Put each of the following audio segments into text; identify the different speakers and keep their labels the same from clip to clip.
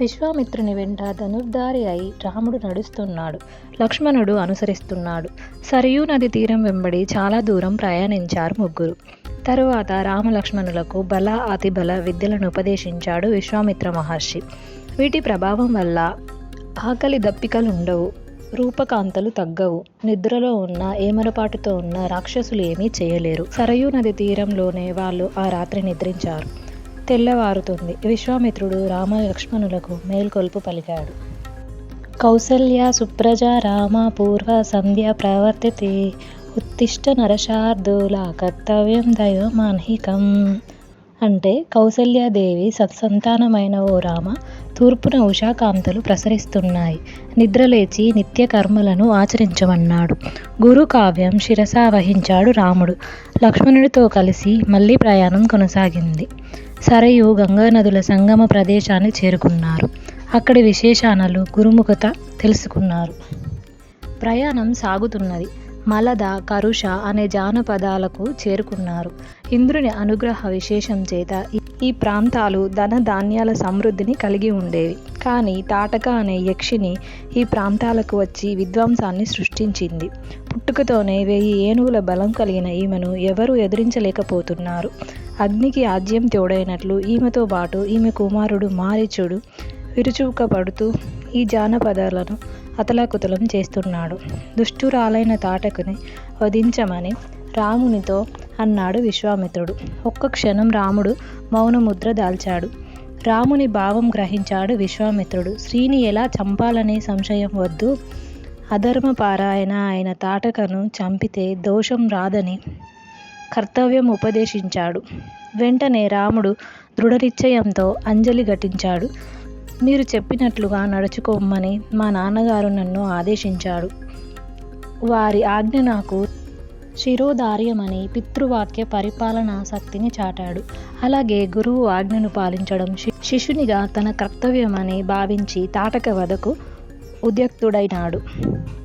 Speaker 1: విశ్వామిత్రుని వెంట ధనుర్ధారి అయి రాముడు నడుస్తున్నాడు. లక్ష్మణుడు అనుసరిస్తున్నాడు. సరియూ నది తీరం వెంబడి చాలా దూరం ప్రయాణించారు ముగ్గురు. తరువాత రామలక్ష్మణులకు బల అతిబల విద్యలను ఉపదేశించాడు విశ్వామిత్ర మహర్షి. వీటి ప్రభావం వల్ల ఆకలి దప్పికలు ఉండవు రూపకాంతలు తగ్గవు. నిద్రలో ఉన్న ఏమరపాటుతో ఉన్న రాక్షసులు ఏమీ చేయలేరు. సరయూ నది తీరంలోనే వాళ్ళు ఆ రాత్రి నిద్రించారు. తెల్లవారుతుంది. విశ్వామిత్రుడు రామ లక్ష్మణులకు మేల్కొల్పు పలికాడు. కౌసల్య సుప్రజ రామ పూర్వ సంధ్య ప్రవర్తితే. ఉత్తిష్ట నరశార్దూల కర్తవ్యం దైవమాన్హికం. అంటే కౌసల్యాదేవి సత్సంతానమైన ఓ రామ తూర్పున ఉషాకాంతలు ప్రసరిస్తున్నాయి. నిద్రలేచి నిత్య కర్మలను ఆచరించమన్నాడు. గురు కావ్యం శిరసా వహించాడు రాముడు. లక్ష్మణుడితో కలిసి మళ్ళీ ప్రయాణం కొనసాగింది. సరయు గంగా నదుల సంగమ ప్రదేశాన్ని చేరుకున్నారు. అక్కడి విశేషాలు గురుముఖత తెలుసుకున్నారు. ప్రయాణం సాగుతున్నది. మలద కరుష అనే జానపదాలకు చేరుకున్నారు. ఇంద్రుని అనుగ్రహ విశేషం చేత ఈ- ప్రాంతాలు ధన ధాన్యాల సమృద్ధిని కలిగి ఉండేవి. కానీ తాటక అనే యక్షిని ఈ ప్రాంతాలకు వచ్చి విధ్వంసాన్ని సృష్టించింది. పుట్టుకతోనే వెయ్యి ఏనుగుల బలం కలిగిన ఈమెను ఎవరూ ఎదిరించలేకపోతున్నారు. అగ్నికి ఆజ్యం తోడైనట్లు ఈమెతో పాటు ఈమె కుమారుడు మారీచుడు విరుచుకపడుతూ ఈ జానపదాలను అతలాకుతలం చేస్తున్నాడు. దుష్టురాలైన తాటకుని వధించమని రామునితో అన్నాడు విశ్వామిత్రుడు. ఒక్క క్షణం రాముడు మౌనముద్ర దాల్చాడు. రాముని భావం గ్రహించాడు విశ్వామిత్రుడు. శ్రీని ఎలా చంపాలనే సంశయం వద్దు. అధర్మపారాయణ ఆయన తాటకను చంపితే దోషం రాదని కర్తవ్యం ఉపదేశించాడు. వెంటనే రాముడు దృఢనిశ్చయంతో అంజలి ఘటించాడు. మీరు చెప్పినట్లుగా నడుచుకోమని మా నాన్నగారు నన్ను ఆదేశించాడు. వారి ఆజ్ఞ నాకు శిరోధార్యమని పితృవాక్య పరిపాలనా శక్తిని చాటాడు. అలాగే గురువు ఆజ్ఞను పాలించడం శి- శిష్యునిగా తన కర్తవ్యమని భావించి తాటక వదకు ఉద్యక్తుడైనాడు.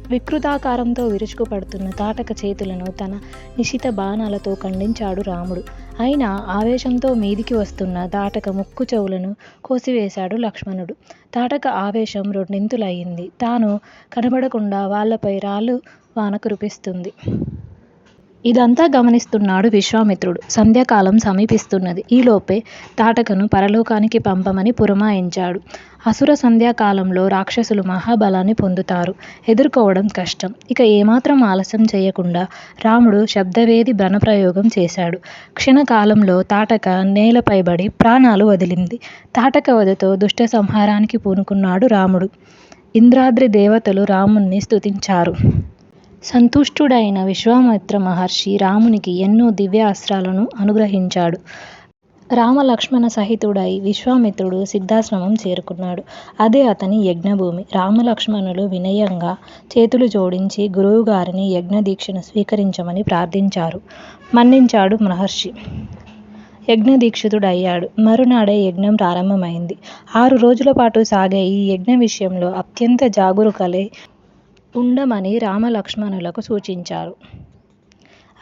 Speaker 1: వికృతాకారంతో విరుచుకుపడుతున్న తాటక చేతులను తన నిశిత బాణాలతో ఖండించాడు రాముడు. అయినా ఆవేశంతో మీదికి వస్తున్న తాటక ముక్కు చెవులను కోసివేశాడు లక్ష్మణుడు. తాటక ఆవేశం రెండింతులయ్యింది. తాను కనబడకుండా వాళ్ళపై రాళ్ళు వాన కురిపిస్తుంది ఇదంతా గమనిస్తున్నాడు విశ్వామిత్రుడు. సంధ్యాకాలం సమీపిస్తున్నది. ఈలోపే తాటకను పరలోకానికి పంపమని పురమాయించాడు. అసుర సంధ్యాకాలంలో రాక్షసులు మహాబలాన్ని పొందుతారు. ఎదుర్కోవడం కష్టం. ఇక ఏమాత్రం ఆలస్యం చేయకుండా రాముడు శబ్దవేది బ్రణప్రయోగం చేశాడు. క్షణకాలంలో తాటక నేలపైబడి ప్రాణాలు వదిలింది. తాటక వధతో దుష్ట సంహారానికి పూనుకున్నాడు రాముడు. ఇంద్రాద్రి దేవతలు రాముణ్ణి స్తుతించారు. సంతుష్టుడైన విశ్వామిత్ర మహర్షి రామునికి ఎన్నో దివ్య అస్త్రాలను అనుగ్రహించాడు. రామలక్ష్మణ సహితుడై విశ్వామిత్రుడు సిద్ధాశ్రమం చేరుకున్నాడు. అదే అతని యజ్ఞభూమి. రామలక్ష్మణులు వినయంగా చేతులు జోడించి గురువుగారిని యజ్ఞదీక్షను స్వీకరించమని ప్రార్థించారు. మన్నించాడు మహర్షి. యజ్ఞదీక్షితుడయ్యాడు. మరునాడే యజ్ఞం ప్రారంభమైంది. ఆరు రోజుల పాటు సాగే ఈ యజ్ఞ విషయంలో అత్యంత జాగరూకలై ఉండమని రామలక్ష్మణులకు సూచించారు.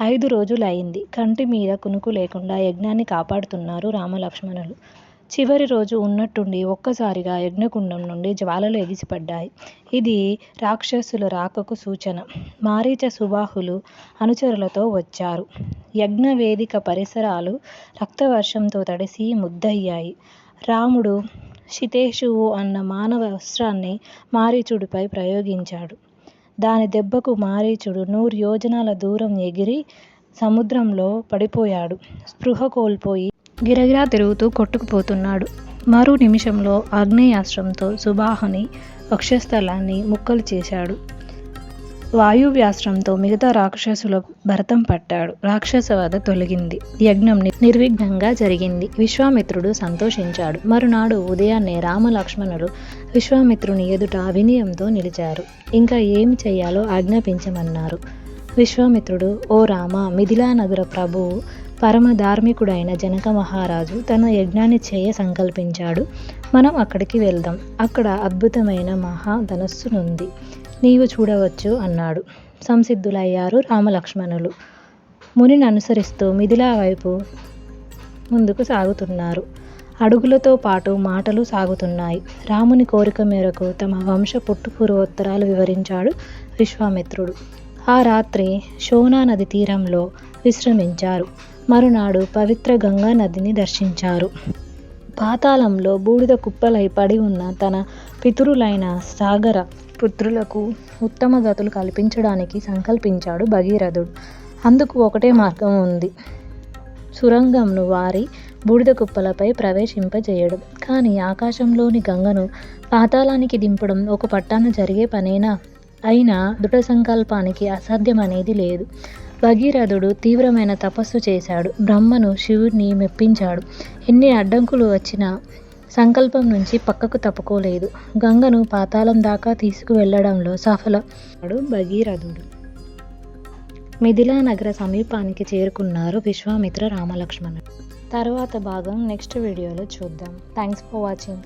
Speaker 1: ఐదు రోజులైంది కంటి మీద కునుకు లేకుండా యజ్ఞాన్ని కాపాడుతున్నారు రామలక్ష్మణులు. చివరి రోజు ఉన్నట్టుండి ఒక్కసారిగా యజ్ఞకుండం నుండి జ్వాలలు ఎగిసిపడ్డాయి. ఇది రాక్షసుల రాకకు సూచన. మారీచ సుబాహులు అనుచరులతో వచ్చారు. యజ్ఞ వేదిక పరిసరాలు రక్తవర్షంతో తడిసి ముద్దయ్యాయి. రాముడు శితేషువు అన్న మానవ అస్త్రాన్ని మారీచుడిపై ప్రయోగించాడు. దాని దెబ్బకు మారీచుడు నూరు యోజనాల దూరం ఎగిరి సముద్రంలో పడిపోయాడు. స్పృహ కోల్పోయి గిరగిరా తిరుగుతూ కొట్టుకుపోతున్నాడు. మరో నిమిషంలో ఆగ్నేయాస్త్రంతో సుబాహుని వక్షస్థలాన్ని ముక్కలు చేశాడు. వాయువ్యాస్త్రంతో మిగతా రాక్షసుల భరతం పట్టాడు. రాక్షస వధ తొలగింది. యజ్ఞం ని- నిర్విఘ్నంగా జరిగింది. విశ్వామిత్రుడు సంతోషించాడు. మరునాడు ఉదయాన్నే రామలక్ష్మణులు విశ్వామిత్రుని ఎదుట అభినయంతో నిలిచారు. ఇంకా ఏమి చేయాలో ఆజ్ఞాపించమన్నారు. విశ్వామిత్రుడు ఓ రామ మిథిలా నగర ప్రభువు పరమ ధార్మికుడైన జనక మహారాజు తన యజ్ఞాన్ని చేయ సంకల్పించాడు. మనం అక్కడికి వెళ్దాం. అక్కడ అద్భుతమైన మహాధనస్సునుంది నీవు చూడవచ్చు అన్నాడు. సంసిద్ధులయ్యారు రామలక్ష్మణులు. మునిని అనుసరిస్తూ మిథిలా వైపు ముందుకు సాగుతున్నారు. అడుగులతో పాటు మాటలు సాగుతున్నాయి. రాముని కోరిక మేరకు తమ వంశ పుట్టుపూర్వోత్తరాలు వివరించాడు విశ్వామిత్రుడు. ఆ రాత్రి షోనా నది తీరంలో విశ్రమించారు. మరునాడు పవిత్ర గంగా నదిని దర్శించారు. పాతాళంలో బూడిద కుప్పలై పడి ఉన్న తన పితరులైన సాగర పుత్రులకు ఉత్తమ గతులు కల్పించడానికి సంకల్పించాడు భగీరథుడు. అందుకు ఒకటే మార్గం ఉంది. సురంగంను వారి బూడిద కుప్పలపై ప్రవేశింపజేయడం. కానీ ఆకాశంలోని గంగను పాతాళానికి దింపడం ఒక పట్టాన జరిగే పనేనా? అయినా దృఢ సంకల్పానికి అసాధ్యం అనేది లేదు. భగీరథుడు తీవ్రమైన తపస్సు చేశాడు. బ్రహ్మను శివుడిని మెప్పించాడు. ఎన్ని అడ్డంకులు వచ్చినా సంకల్పం నుంచి పక్కకు తప్పుకోలేదు. గంగను పాతాళం దాకా తీసుకువెళ్ళడంలో సఫలడు భగీరథుడు. మిథిలా నగర సమీపానికి చేరుకున్నారు విశ్వామిత్ర రామలక్ష్మణుడు. తర్వాత భాగం నెక్స్ట్ వీడియోలో చూద్దాం. Thanks for watching.